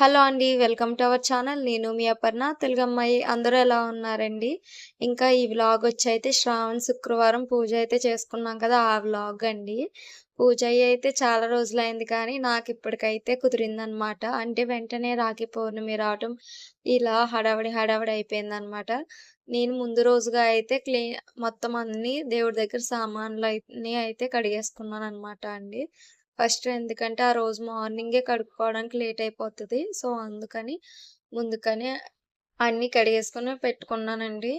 Hello అండి. Welcome to our channel. నేను మీ అపర్ణ తెలుగమ్మాయి. అందరూ ఎలా ఉన్నారండి? ఇంకా ఈ వ్లాగ్ వచ్చైతే శ్రావణ శుక్రవారం పూజ అయితే చేసుకున్నాం కదా! ఆ వ్లాగ్ అండి. పూజ అయితే చాలా రోజులైంది కానీ నాకు ఇప్పటికైతే కుదిరిందనమాట. అంటే వెంటనే రాఖీ పౌర్ణమి రావటం ఇలా హడావిడి హడావిడి అయిపోయిందనమాట. నేను ముందు రోజుగా అయితే క్లీ మొత్తం అన్ని దేవుడి దగ్గర సామాన్లు అయితే కడిగేసుకున్నాను అనమాట అండి. ఫస్ట్ ఎందుకంటే ఆ రోజు మార్నింగే కడుక్కోవడానికి లేట్ అయిపోతుంది సో, అందుకని ముందుగానే అన్నీ కడిగేసుకొని పెట్టుకున్నానండి.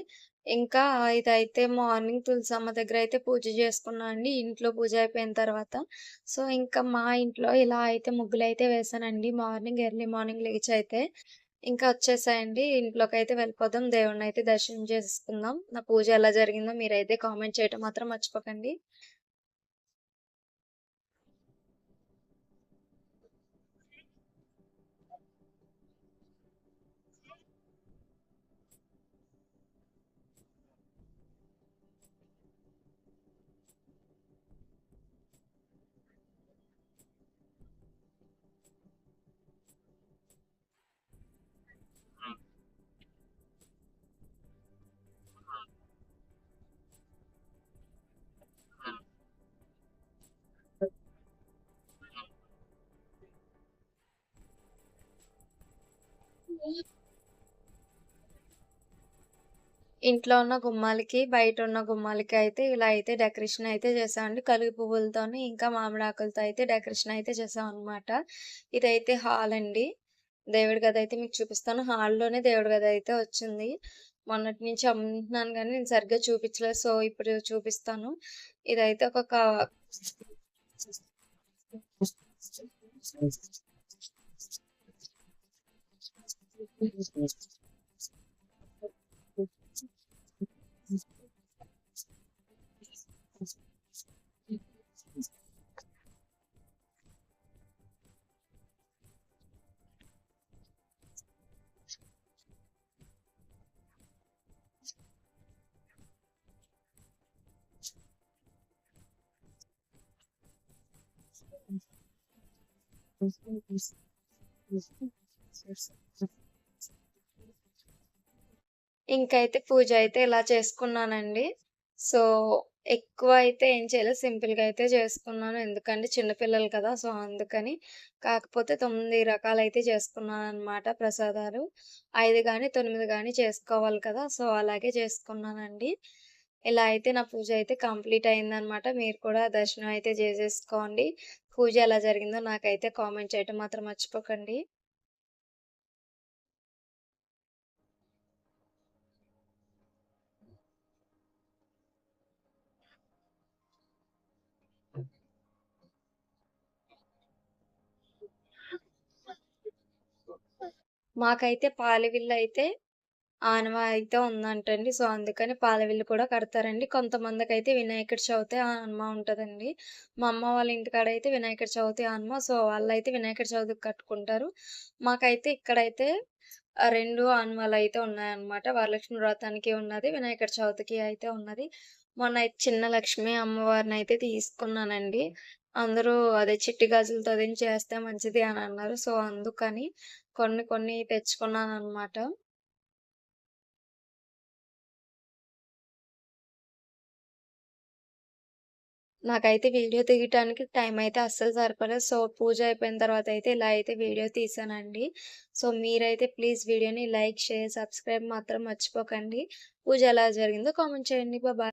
ఇంకా ఇదైతే మార్నింగ్ తులసమ్మ దగ్గర అయితే పూజ చేసుకున్నా అండి. ఇంట్లో పూజ అయిపోయిన తర్వాత. సో, ఇంకా మా ఇంట్లో ఇలా అయితే ముగ్గులు అయితే వేసానండి మార్నింగ్ ఎర్లీ మార్నింగ్ లేచయితే. ఇంకా వచ్చేసాయండి. ఇంట్లోకి అయితే వెళ్ళిపోదాం. దేవుడినైతే దర్శనం చేసుకుందాం. నా పూజ ఎలా జరిగిందో మీరైతే కామెంట్ చేయటం మాత్రం మర్చిపోకండి. ఇంట్లో ఉన్న గుమ్మాలకి, బయట ఉన్న గుమ్మాలకి అయితే ఇలా అయితే డెకరేషన్ అయితే చేసామండి కలుగు పువ్వులతోని ఇంకా మామిడాకులతో అయితే డెకరేషన్ అయితే చేశామనమాట. ఇదైతే హాల్ అండి. దేవుడి గది అయితే మీకు చూపిస్తాను. హాల్‌లోనే దేవుడి గది అయితే వచ్చింది. మొన్నటి నుంచి అమ్ముతున్నాను కానీ నేను సరిగ్గా చూపించలేదు. సో, ఇప్పుడు చూపిస్తాను. ఇదైతే ఒక ఇంకైతే పూజ అయితే ఇలా చేసుకున్నానండి. సో, ఎక్కువ అయితే ఏం చేయలేదు. సింపుల్‌గా అయితే చేసుకున్నాను. ఎందుకంటే చిన్నపిల్లలు కదా! సో, అందుకని. కాకపోతే 9 రకాలైతే చేసుకున్నాననమాట ప్రసాదాలు. ఐదు కానీ తొమ్మిది కానీ చేసుకోవాలి కదా! సో, అలాగే చేసుకున్నానండి. ఇలా అయితే నా పూజ అయితే కంప్లీట్ అయిందనమాట. మీరు కూడా దర్శనం అయితే చేసేసుకోండి. పూజ ఎలా జరిగిందో నాకైతే కామెంట్ చేయటం మాత్రం మర్చిపోకండి. మాకైతే పాలవిల్లయితే ఆనవాయితీ ఉందంటండి. సో, అందుకని పాలవిల్లు కూడా కడతారండి. కొంతమందికి అయితే వినాయకుడి చవితి ఆనమ ఉంటుందండి మా అమ్మ వాళ్ళ ఇంటికాడ అయితే వినాయకుడి చవితి ఆనమ. సో, వాళ్ళైతే వినాయకుడి చవితికి కట్టుకుంటారు. మాకైతే ఇక్కడైతే రెండు ఆనవాలు అయితే ఉన్నాయన్నమాట. వరలక్ష్మి వ్రతానికి ఉన్నది, వినాయకుడి చవితికి అయితే ఉన్నది. మొన్న చిన్న లక్ష్మి అయితే తీసుకున్నానండి. అందరూ అదే చిట్టి గాజులతో అదేం చేస్తే మంచిది అని అన్నారు. సో, అందుకని కొన్ని కొన్ని తెచ్చుకున్నాను అనమాట నాకైతే వీడియో తీయటానికి టైం అయితే అస్సలు సరిపోలేదు. సో, పూజ అయిపోయిన తర్వాత అయితే ఇలా అయితే వీడియో తీశానండి. సో, మీరైతే ప్లీజ్ వీడియోని లైక్, షేర్, సబ్స్క్రైబ్ మాత్రం మర్చిపోకండి. పూజ ఎలా జరిగిందో కామెంట్ చేయండి. బాబా